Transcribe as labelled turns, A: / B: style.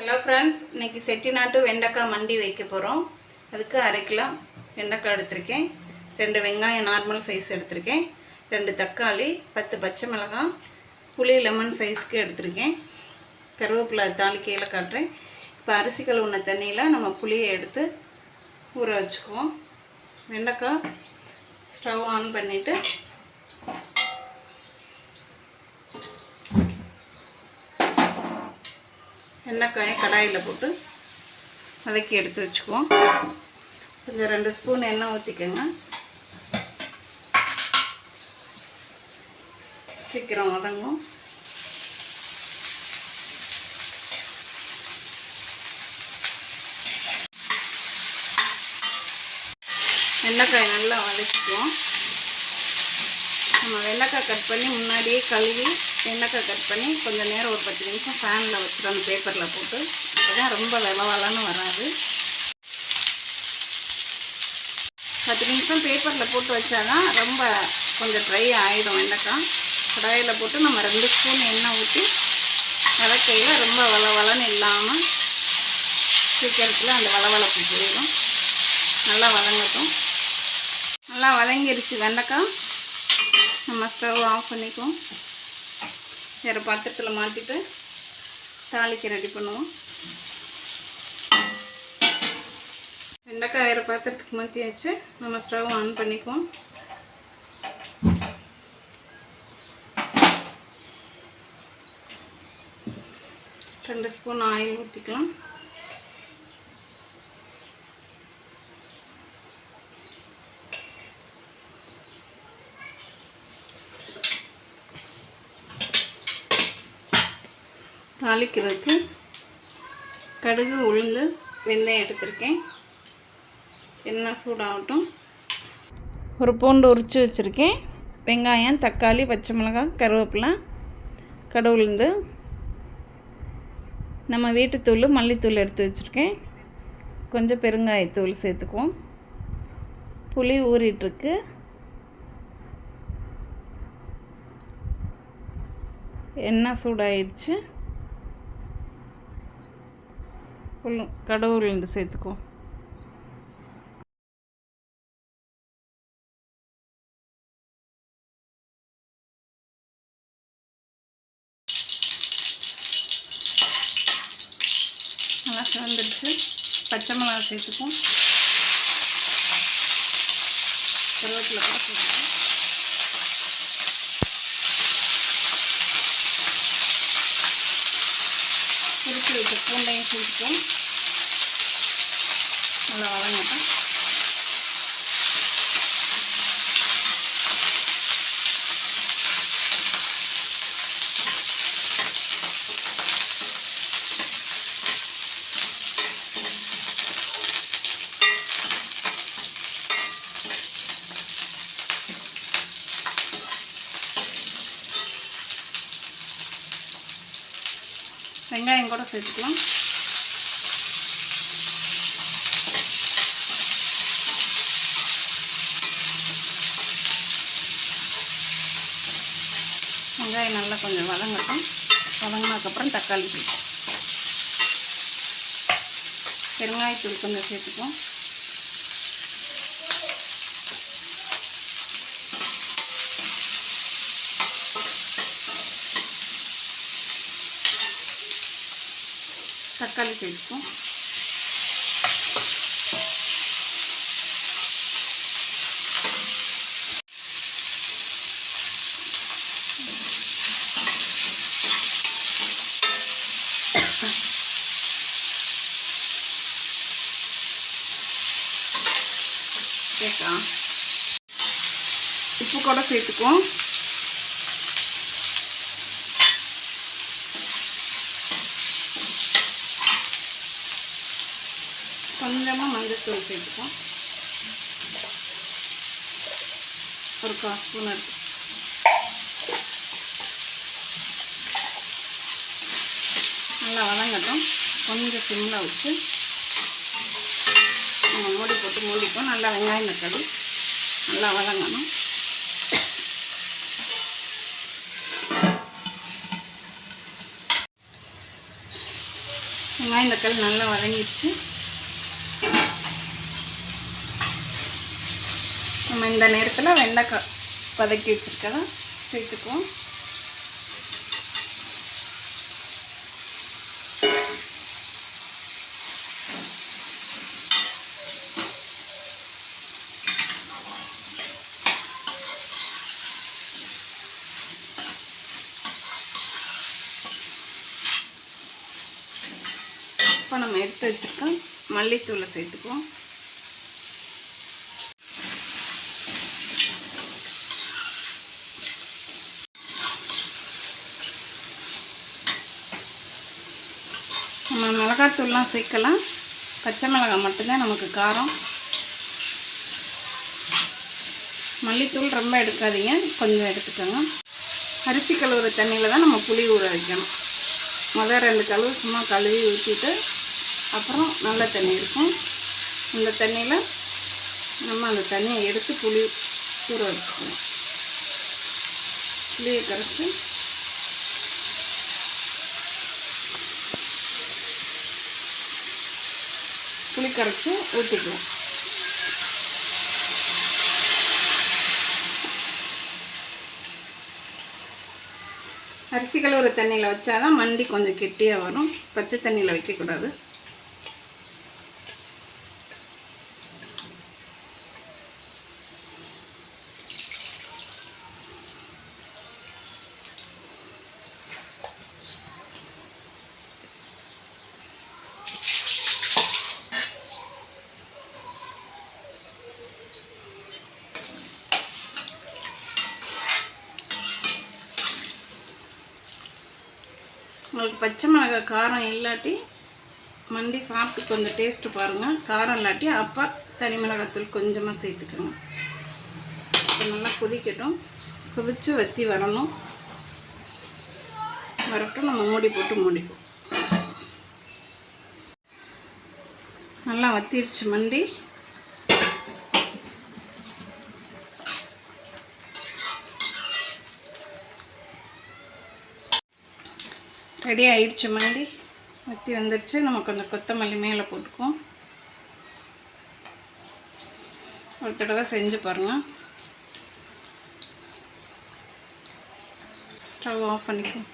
A: Hello friends இன்னைக்கு செட்டிநாட்டு வெண்டைக்காய் மண்டி வைக்க போகிறோம் அதுக்கு அரை கிலோ வெண்டைக்காய் எடுத்திருக்கேன். ரெண்டு வெங்காயம் நார்மல் சைஸ் எடுத்திருக்கேன். ரெண்டு தக்காளி பத்து பச்சை மிளகாய் புளி லெமன் சைஸ்க்கு எடுத்திருக்கேன். கருவேப்பிலை தாளிக்கையில் காட்டுறேன். இப்போ அரிசி கழுவுன தண்ணியில் நம்ம புளியை எடுத்து ஊற வச்சுக்குவோம். வெண்டைக்காய் ஸ்டவ் ஆன் பண்ணிவிட்டு எண்ணெய்க்காயை கடாயில் போட்டு வதக்கி எடுத்து வச்சுக்குவோம். கொஞ்சம் ரெண்டு ஸ்பூன் எண்ணெய் ஊற்றிக்கோங்க சீக்கிரம் வதங்கும். வெண்டைக்காய் நல்லா வதக்கிக்குவோம். நம்ம வெண்டைக்காய் கட் பண்ணி முன்னாடியே கழுவி வெண்டைக்காய் கட் பண்ணி கொஞ்சம் நேரம் ஒரு பத்து நிமிஷம் ஃபேனில் வச்சுட்டு அந்த பேப்பரில் போட்டு அப்போ தான் ரொம்ப விளவலன்னு வராது. பத்து நிமிஷம் பேப்பரில் போட்டு வச்சாதான் ரொம்ப கொஞ்சம் ட்ரை ஆகிடும் வெண்டைக்காய் கடாயில் போட்டு நம்ம ரெண்டு ஸ்பூன் எண்ணெய் ஊற்றி வதக்கையில் ரொம்ப வளவளன்னு இல்லாமல் சீக்கிரத்தில் அந்த வளவளப்பு போயிடும். நல்லா வதங்கட்டும். நல்லா வதங்கிருச்சு வெண்டைக்காய். நம்ம ஸ்டவ் ஆஃப் பண்ணிக்குவோம். வேறு பாத்திரத்தில் மாற்றிட்டு தாளிக்கு ரெடி பண்ணுவோம். வெண்டைக்காய் வேறு பாத்திரத்துக்கு மாற்றியாச்சு நம்ம ஸ்டவ் ஆன் பண்ணிக்குவோம். ரெண்டு ஸ்பூன் ஆயில் ஊற்றிக்கலாம் தாளிக்கிறதுக்கு கடுகு உளுந்து வெந்தயம் எடுத்திருக்கேன். எண்ணெய் சூடாகட்டும். ஒரு பூண்டு உரித்து வச்சுருக்கேன். வெங்காயம் தக்காளி பச்சை மிளகாய் கருவேப்பிலை கடு உளுந்து. நம்ம வீட்டுத்தூள் மல்லித்தூள் எடுத்து வச்சுருக்கேன். கொஞ்சம் பெருங்காயத்தூள் சேர்த்துக்குவோம். புளி ஊறிட்டுருக்கு. எண்ணெய் சூடாயிடுச்சு. உள்ள கடவுள் இருந்து சேர்த்துக்குவோம் நல்லா சிவந்துடுச்சு. பச்சை மிளகா சேர்த்துக்குவோம் கருவேப்பிலை கூட திருப்பி வச்ச பூண்டையும் சேர்த்துப்போம் நல்லா வதங்கட்டும். வெங்காயம் கூட சேர்த்துக்கலாம். வெங்காயம் நல்லா கொஞ்சம் வதங்கட்டும். வதங்கினதுக்கப்புறம் தக்காளி சேர்த்து பெருங்காயத்தூள் கொஞ்சம் சேர்த்துக்குவோம். தக்காளி சேர்த்துப்போம் சேர்க்கலாம் உப்பு கூட தூள் சேர்த்துப்போம். ஒரு கால் ஸ்பூன். இருக்கு நல்லா வதங்கட்டும். கொஞ்சம் சிம்மில் வச்சு நம்ம மூடி போட்டு மூடிப்போம். நல்லா வெங்காயம் தக்காளி நல்லா வதங்கணும். வெங்காயம் தக்காளி நல்லா வதங்கிடுச்சு. நம்ம இந்த நேரத்தில் வெண்டைக்காய் வதக்கி வச்சுருக்கதான் சேர்த்துக்குவோம். இப்போ நம்ம எடுத்து வச்சுருக்கோம் மல்லித்தூளை சேர்த்துக்குவோம். நம்ம மிளகாத்தூள்லாம் சேர்க்கலாம். பச்சை மிளகாய் மட்டும்தான் நமக்கு காரம். மல்லித்தூள் ரொம்ப எடுக்காதீங்க. கொஞ்சம் எடுத்துக்கோங்க. அரிசி கழுவுற தண்ணியில் தான் நம்ம புளி ஊற வைக்கணும். முதல் ரெண்டு கழுவு சும்மா கழுவி ஊற்றிட்டு அப்புறம் நல்ல தண்ணி இருக்கும். இந்த தண்ணியில் நம்ம அந்த தண்ணியை எடுத்து புளி ஊற வச்சுக்கணும் புளியை கரைச்சி புளி கரைச்சி ஊற்றிக்கலாம் அரிசி கழுவுற தண்ணியில் வச்சாதான் மண்டி கொஞ்சம் கெட்டியாக வரும். பச்சை தண்ணியில் வைக்கக்கூடாது. உங்களுக்கு பச்சை மிளகாய் காரம் இல்லாட்டி மண்டி சாப்பிட்டு கொஞ்சம் டேஸ்ட்டு பாருங்கள் காரம் இல்லாட்டி அப்போ தனி மிளகாத்தூள் கொஞ்சமாக சேர்த்துக்கோங்க. இப்போ நல்லா கொதிக்கட்டும். கொதித்து வற்றி வரணும். வரட்டும் நம்ம மூடி போட்டு மூடிப்போம். நல்லா வத்திருச்சு மண்டி ரெடி ஆயிடுச்சு மண்டி வற்றி வந்துடுச்சு நம்ம கொஞ்சம் கொத்தமல்லி மேலே போட்டுக்குவோம். ஒரு தடவை செஞ்சு பாருங்கள் ஸ்டவ் ஆஃப் பண்ணிக்குவோம்.